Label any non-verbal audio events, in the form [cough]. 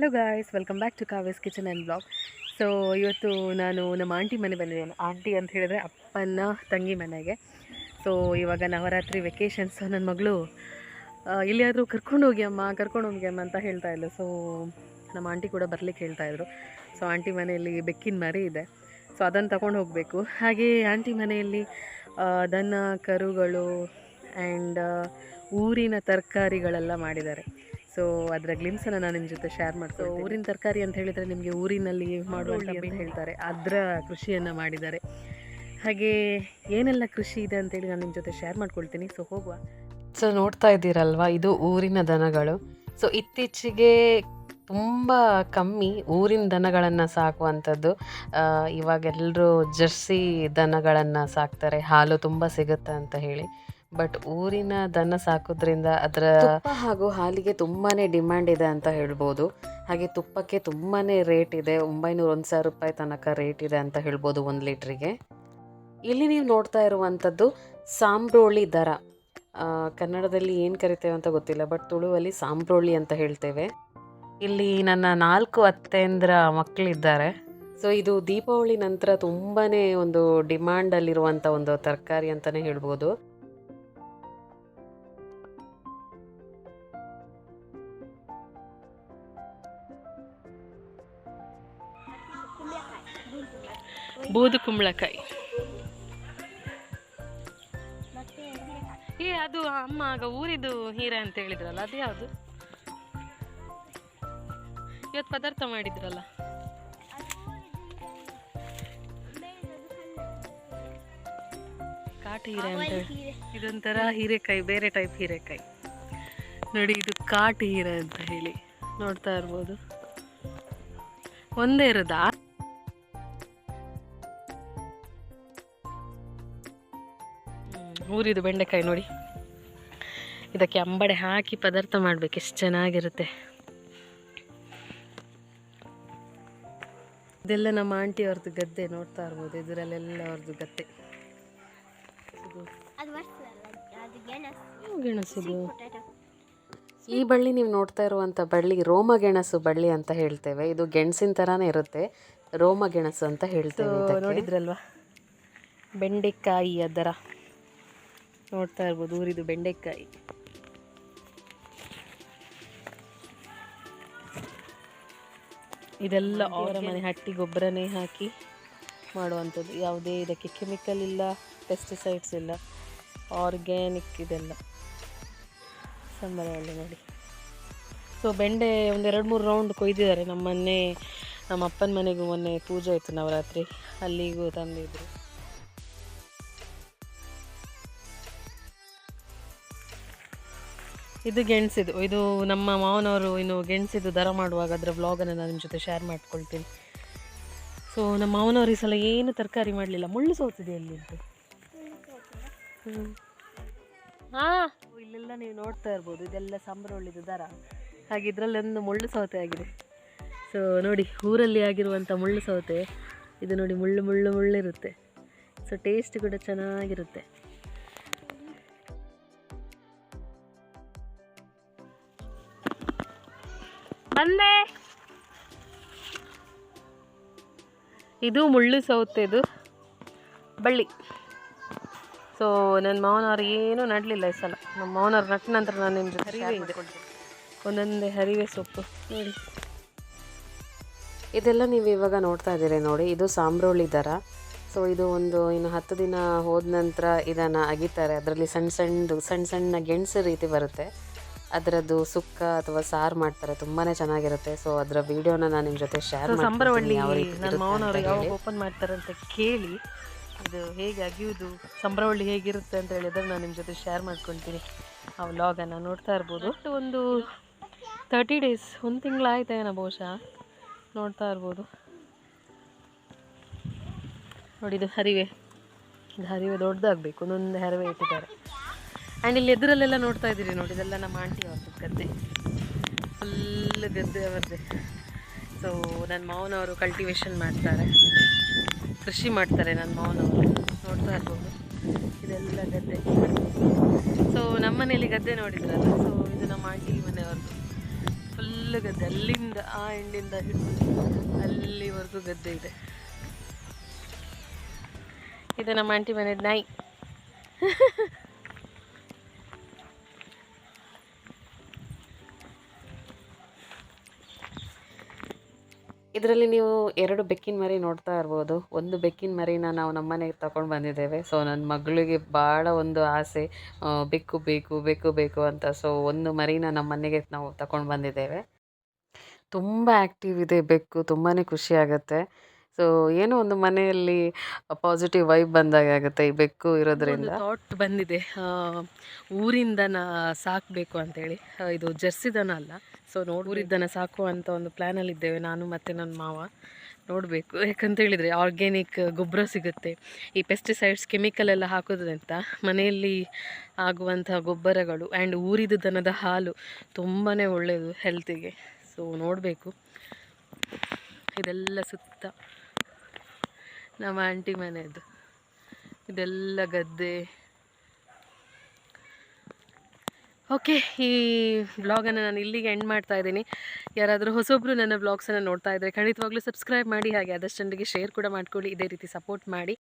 Hello guys welcome back to ಕಾವೇಸ್ kitchen and blog so ಇವತ್ತು ನಾನು ನಮ್ಮ ಆಂಟಿ ಮನೆ ಬಂದಿದ್ದೇನೆ. ಆಂಟಿ ಅಂತ ಹೇಳಿದ್ರೆ ಅಪ್ಪನ ತಂಗಿ ಮನೆಗೆ. ಸೊ ಇವಾಗ ನವರಾತ್ರಿ ವೆಕೇಷನ್ಸ್ ನನ್ನ ಮಗಳು ಎಲ್ಲಿಯಾದರೂ ಕರ್ಕೊಂಡು ಹೋಗಿ ಅಮ್ಮ, ಕರ್ಕೊಂಡು ಹೋಗಿ ಅಮ್ಮ ಅಂತ ಹೇಳ್ತಾ ಇದ್ಲು. ಸೊ ನಮ್ಮ ಆಂಟಿ ಕೂಡ ಬರ್ಲಿಕ್ಕೆ ಹೇಳ್ತಾ ಇದ್ರು. ಸೊ ಆಂಟಿ ಮನೆಯಲ್ಲಿ ಬೆಕ್ಕಿನ ಮರಿ ಇದೆ. ಸೊ ಅದನ್ನು ತಗೊಂಡು ಹೋಗಬೇಕು. ಹಾಗೆ ಆಂಟಿ ಮನೆಯಲ್ಲಿ ದನ, ಕರುಗಳು ಆ್ಯಂಡ್ ಊರಿನ ತರಕಾರಿಗಳೆಲ್ಲ ಮಾಡಿದ್ದಾರೆ. ಸೊ ಅದರ ಗ್ಲಿಮ್ಸನ್ನು ನಾನು ನಿಮ್ಮ ಜೊತೆ ಶೇರ್ ಮಾಡ್ತೀನಿ ಊರಿನ ತರಕಾರಿ ಅಂತ ಹೇಳಿದರೆ ನಿಮಗೆ ಊರಿನಲ್ಲಿ ಮಾಡುವಂಥ ಅಂತ ಹೇಳ್ತಾರೆ. ಅದರ ಕೃಷಿಯನ್ನು ಮಾಡಿದ್ದಾರೆ. ಹಾಗೆ ಏನೆಲ್ಲ ಕೃಷಿ ಇದೆ ಅಂತೇಳಿ ನಾನು ನಿಮ್ಮ ಜೊತೆ ಶೇರ್ ಮಾಡ್ಕೊಳ್ತೀನಿ. ಸೊ ಹೋಗುವ. ಸೊ ನೋಡ್ತಾ ಇದ್ದೀರಲ್ವಾ? ಇದು ಊರಿನ ದನಗಳು. ಸೊ ಇತ್ತೀಚೆಗೆ ತುಂಬ ಕಮ್ಮಿ ಊರಿನ ದನಗಳನ್ನು ಸಾಕುವಂಥದ್ದು. ಇವಾಗೆಲ್ಲರೂ ಇವಾಗ ಎಲ್ಲರೂ ಜರ್ಸಿ ದನಗಳನ್ನು ಸಾಕ್ತಾರೆ. ಹಾಲು ತುಂಬ ಸಿಗುತ್ತೆ ಅಂತ ಹೇಳಿ. ಬಟ್ ಊರಿನ ದನ ಸಾಕೋದ್ರಿಂದ ಅದರ ಹಾಗೂ ಹಾಲಿಗೆ ತುಂಬಾನೇ ಡಿಮ್ಯಾಂಡ್ ಇದೆ ಅಂತ ಹೇಳ್ಬೋದು. ಹಾಗೆ ತುಪ್ಪಕ್ಕೆ ತುಂಬಾನೇ ರೇಟ್ ಇದೆ. ಒಂಬೈನೂರ, ಒಂದು ಸಾವಿರ ರೂಪಾಯಿ ತನಕ ರೇಟ್ ಇದೆ ಅಂತ ಹೇಳ್ಬೋದು ಒಂದು ಲೀಟ್ರಿಗೆ. ಇಲ್ಲಿ ನೀವು ನೋಡ್ತಾ ಇರುವಂಥದ್ದು ಸಾಂಬ್ರೋಳಿ ದರ. ಕನ್ನಡದಲ್ಲಿ ಏನು ಕರಿತೇವೆ ಅಂತ ಗೊತ್ತಿಲ್ಲ, ಬಟ್ ತುಳುವಲ್ಲಿ ಸಾಂಬ್ರೋಳಿ ಅಂತ ಹೇಳ್ತೇವೆ. ಇಲ್ಲಿ ನನ್ನ ನಾಲ್ಕು ಅತ್ತೆಂದ್ರ ಮಕ್ಕಳಿದ್ದಾರೆ ಸೊ ಇದು ದೀಪಾವಳಿ ನಂತರ ತುಂಬಾ ಒಂದು ಡಿಮ್ಯಾಂಡಲ್ಲಿರುವಂಥ ಒಂದು ತರಕಾರಿ ಅಂತಲೇ ಹೇಳ್ಬೋದು. ಬೂದು ಕುಂಬಳಕಾಯಿ. ಏ, ಅದು ಅಮ್ಮ, ಆಗ ಊರಿದು ಹೀರೆ ಅಂತ ಹೇಳಿದ್ರಲ್ಲ, ಅದು ಯಾವುದು? ಇವತ್ತು ಪದಾರ್ಥ ಮಾಡಿದ್ರಲ್ಲ. ಕಾಟು ಹೀರೆ ಅಂತ ಇದೊಂಥರ ಹೀರೆಕಾಯಿ, ಬೇರೆ ಟೈಪ್ ಹೀರೆಕಾಯಿ. ನೋಡಿ, ಇದು ಕಾಟು ಹೀರೆ ಅಂತ ಹೇಳಿ ನೋಡ್ತಾ ಇರ್ಬೋದು. ಒಂದೇ ಇರೋದಾ? ಹ್ಮ್, ಊರಿದು ಬೆಂಡೆಕಾಯಿ ನೋಡಿ. ಇದಕ್ಕೆ ಅಂಬಡೆ ಹಾಕಿ ಪದಾರ್ಥ ಮಾಡಬೇಕು ಎಷ್ಟು ಚೆನ್ನಾಗಿರುತ್ತೆ. ಇದೆಲ್ಲ ನಮ್ಮ ಆಂಟಿ ಅವ್ರದ್ದು ಗದ್ದೆ ನೋಡ್ತಾ ಇರ್ಬೋದು ಇದರಲ್ಲೆಲ್ಲ ಅವ್ರದ್ದು ಗದ್ದೆ. ಗೆಣಸು. ಗೆಣಸಿದು ಈ ಬಳ್ಳಿ ನೀವು ನೋಡ್ತಾ ಇರುವಂಥ ಬಳ್ಳಿ ರೋಮ ಗೆಣಸು ಬಳ್ಳಿ ಅಂತ ಹೇಳ್ತೇವೆ. ಇದು ಗೆಣಸಿನ ಥರನೇ ಇರುತ್ತೆ. ರೋಮ ಗೆಣಸು ಅಂತ ಹೇಳ್ತೇವೆ ನೋಡಿದ್ರಲ್ವಾ? ಬೆಂಡೆಕಾಯಿ ಅದರ ನೋಡ್ತಾ ಇರ್ಬೋದು ಊರಿದು ಬೆಂಡೆಕಾಯಿ. ಇದೆಲ್ಲ ಅವರ ಮನೆ ಹಟ್ಟಿ ಗೊಬ್ಬರನೇ ಹಾಕಿ ಮಾಡುವಂಥದ್ದು. ಯಾವುದೇ ಇದಕ್ಕೆ ಕೆಮಿಕಲ್ ಇಲ್ಲ ಪೆಸ್ಟಿಸೈಡ್ಸ್ ಇಲ್ಲ ಆರ್ಗ್ಯಾನಿಕ್ ಇದೆಲ್ಲ. ಸಂಬಳ ನೋಡಿ. ಸೊ ಬೆಂಡೆ ಒಂದೆರಡು ಮೂರು ರೌಂಡ್ ಕೊಯ್ದಿದ್ದಾರೆ. ನಮ್ಮ ಮೊನ್ನೆ ನಮ್ಮ ಅಪ್ಪನ ಮನೆಗೂ ಮೊನ್ನೆ ಪೂಜೆ ಇತ್ತು ನವರಾತ್ರಿ. ಅಲ್ಲಿಗೂ ತಂದಿದ್ರು. ಇದು ಗೆಣಸಿದು. ಇದು ನಮ್ಮ ಮಾವನವರು ಇನ್ನು ಗೆಣಸಿದು ದರ ಮಾಡುವಾಗ ಅದರ ವ್ಲಾಗನ್ನು ನಾನು ನಿಮ್ಮ ಜೊತೆ ಶೇರ್ ಮಾಡ್ಕೊಳ್ತೀನಿ. ಸೊ ನಮ್ಮ ಮಾವನವರು ಈ ಸಲ ಏನು ತರಕಾರಿ ಮಾಡಲಿಲ್ಲ. ಮುಳ್ಳು ಸೋತಿದೆ ಅಲ್ಲಿ ಹ್ಞೂ ಹಾಂ. ಇಲ್ಲೆಲ್ಲ ನೀವು ನೋಡ್ತಾ ಇರ್ಬೋದು. ಇದೆಲ್ಲ ಸಂಬರೊಳ್ಳಿದು ದರ. ಹಾಗೆ ಇದರಲ್ಲೊಂದು ಮುಳ್ಳು ಸೌತೆ ಆಗಿದೆ. ಸೊ ನೋಡಿ, ಊರಲ್ಲಿ ಆಗಿರುವಂಥ ಮುಳ್ಳು ಸೌತೆ. ಇದು ನೋಡಿ, ಮುಳ್ಳು ಮುಳ್ಳು, ಮುಳ್ಳಿರುತ್ತೆ. ಸೊ ಟೇಸ್ಟ್ ಕೂಡ ಚೆನ್ನಾಗಿರುತ್ತೆ. ಬಂದೆ ಇದು ಮುಳ್ಳು ಸೌತೆ ಇದು. ಬಳ್ಳಿ. ಸೊ ನನ್ನ ಮಾವನವ್ರು ಏನೂ ನಡಲಿಲ್ಲ ಈ ಸಲ. ನಮ್ಮ ಮಾವನವ್ರು ನಟ್ಟ ನಂತರ ನಾನು ನಿಮ್ಮದು ಹರಿವೆ ಇದೆ. ಒಂದೊಂದೇ ಹರಿವೆ ಸೊಪ್ಪು. ನೋಡಿ. ಇದೆಲ್ಲ ನೀವು ಇವಾಗ ನೋಡ್ತಾ ಇದ್ದೀರಿ ನೋಡಿ ಇದು ಸಾಂಬ್ರೋಳಿ ದರ. ಸೊ ಇದು ಒಂದು ಇನ್ನು ಹತ್ತು ದಿನ ಹೋದ ನಂತರ ಇದನ್ನು ಅಗಿತಾರೆ. ಅದರಲ್ಲಿ ಸಣ್ಣ ಸಣ್ಣದು ಸಣ್ಣ ಸಣ್ಣ ಗೆಣಸು ರೀತಿ ಬರುತ್ತೆ. ಅದರದ್ದು ಸುಕ್ಕ ಅಥವಾ ಸಾರು ಮಾಡ್ತಾರೆ ತುಂಬಾನೇ ಚೆನ್ನಾಗಿರುತ್ತೆ. ಸೊ ಅದರ ವಿಡಿಯೋನ ನಾನು ನಿಮ್ಮ ಜೊತೆ ಶೇರ್ ಸಂಬರವಳ್ಳಿ ನನ್ನ ಮಾವನವರು ಯಾವಾಗ ಓಪನ್ ಮಾಡ್ತಾರೆ ಅಂತ ಕೇಳಿ ಅದು ಹೇಗೆ ಅಗಿಯೋದು ಸಂಬರವಳ್ಳಿ ಹೇಗಿರುತ್ತೆ ಅಂತ ಹೇಳಿದ್ರೆ ನಾನು ನಿಮ್ಮ ಜೊತೆ ಶೇರ್ ಮಾಡ್ಕೊಳ್ತೀನಿ ಆ ವ್ಲಾಗನ್ನು ನೋಡ್ತಾ ಇರ್ಬೋದು. ಒಟ್ಟು ಒಂದು ತರ್ಟಿ ಡೇಸ್ ಒಂದು ತಿಂಗಳಾಯ್ತೇನೋ ಬಹುಶಃ? ನೋಡ್ತಾ ಇರ್ಬೋದು. ನೋಡಿ ಇದು ಹರಿವೆ. ಇದು ಹರಿವೆ ದೊಡ್ಡದಾಗಬೇಕು ಒಂದೊಂದು ಹರಿವೆ ಇಟ್ಟಿದ್ದಾರೆ. ಆ್ಯಂಡ್ ಇಲ್ಲಿ ಎದುರಲ್ಲೆಲ್ಲ ನೋಡ್ತಾ ಇದ್ದೀರಿ ನೋಡಿ, ಇದೆಲ್ಲ ನಮ್ಮ ಆಂಟಿ ಅವ್ರದ್ದು ಗದ್ದೆ ಫುಲ್ ಗದ್ದೆ ಅವ್ರದ್ದೆ. ಸೊ ನನ್ನ ಮಾವನವರು ಕಲ್ಟಿವೇಷನ್ ಮಾಡ್ತಾರೆ. ಕೃಷಿ ಮಾಡ್ತಾರೆ ನನ್ನ ಮಾವನವರು ನೋಡ್ತಾ ಇರ್ಬೋದು. ಇದೆಲ್ಲ ಗದ್ದೆ. ಸೊ ನಮ್ಮ ಮನೇಲಿ ಗದ್ದೆ ನೋಡಿದ್ರಲ್ಲ ಸೊ ಇದು ನಮ್ಮ ಆಂಟಿ ಮನೆಯವ್ರದ್ದು. ಫುಲ್ ಫುಲ್ ಗದ್ದೆ. ಅಲ್ಲಿಂದ ಆ ಎಂಡಿಂದ ಹಿಡಿದು ಅಲ್ಲಿವರೆಗೂ ಗದ್ದೆ ಇದೆ. ಇದು ನಮ್ಮ ಆಂಟಿ ಮನೆಯದು ನಾಯಿ. [laughs] ಇದರಲ್ಲಿ ನೀವು ಎರಡು ಬೆಕ್ಕಿನ ಮರಿ ನೋಡ್ತಾ ಇರ್ಬೋದು. ಒಂದು ಬೆಕ್ಕಿನ ಮರಿನ ನಾವು ನಮ್ಮನೆಗೆ ತಗೊಂಡು ಬಂದಿದ್ದೇವೆ. ಸೊ ನನ್ನ ಮಗಳಿಗೆ ಭಾಳ ಒಂದು ಆಸೆ ಬೆಕ್ಕು ಬೇಕು ಬೆಕ್ಕು ಬೇಕು ಅಂತ. ಸೊ ಒಂದು ಮರಿನ ನಮ್ಮ ಮನೆಗೆ ನಾವು ತಗೊಂಡು ಬಂದಿದ್ದೇವೆ. ತುಂಬ ಆ್ಯಕ್ಟಿವ್ ಇದೆ ಬೆಕ್ಕು ತುಂಬಾ ಖುಷಿ ಆಗುತ್ತೆ. ಸೊ ಏನೋ ಒಂದು ಮನೆಯಲ್ಲಿ ಪಾಸಿಟಿವ್ ವೈಬ್ ಬಂದಾಗ ಆಗುತ್ತೆ ಈ ಬೆಕ್ಕು ಇರೋದ್ರಿಂದ. ಥಾಟ್ ಬಂದಿದೆ. ಊರಿಂದ ನಾ ಸಾಕಬೇಕು ಅಂತೇಳಿ. ಇದು ಜರ್ಸಿದನ ಅಲ್ಲ. ಸೊ ನೋಡಿ ಊರಿದ್ದ ದನ ಸಾಕು ಅಂತ ಒಂದು ಪ್ಲ್ಯಾನಲ್ಲಿ ಇದ್ದೇವೆ. ನಾನು ಮತ್ತು ನನ್ನ ಮಾವ. ನೋಡಬೇಕು. ಯಾಕಂತ ಹೇಳಿದರೆ ಆರ್ಗ್ಯಾನಿಕ್ ಗೊಬ್ಬರ ಸಿಗುತ್ತೆ. ಈ ಪೆಸ್ಟಿಸೈಡ್ಸ್ ಕೆಮಿಕಲ್ ಎಲ್ಲ ಹಾಕೋದ್ರಿಂದ ಮನೆಯಲ್ಲಿ ಆಗುವಂತಹ ಗೊಬ್ಬರಗಳು ಆ್ಯಂಡ್ ಊರಿದ ದನದ ಹಾಲು ತುಂಬಾ ಒಳ್ಳೆಯದು ಹೆಲ್ತಿಗೆ ಸೊ ನೋಡಬೇಕು. ಇದೆಲ್ಲ ಸುತ್ತ ನಮ್ಮ ಆಂಟಿ ಮನೆಯದು ಇದೆಲ್ಲ ಗದ್ದೆ. ಓಕೆ, ಈ ಬ್ಲಾಗನ್ನು ನಾನು ಇಲ್ಲಿಗೆ ಎಂಡ್ ಮಾಡ್ತಾ ಇದ್ದೀನಿ. ಯಾರಾದರೂ ಹೊಸೊಬ್ಬರು ನನ್ನ ಬ್ಲಾಗ್ಸನ್ನು ನೋಡ್ತಾ ಇದ್ದರೆ ಖಂಡಿತವಾಗ್ಲೂ ಸಬ್ಸ್ಕ್ರೈಬ್ ಮಾಡಿ, ಹಾಗೆ ಆದಷ್ಟು ಜನರಿಗೆ ಶೇರ್ ಕೂಡ ಮಾಡ್ಕೊಳ್ಳಿ, ಇದೇ ರೀತಿ ಸಪೋರ್ಟ್ ಮಾಡಿ.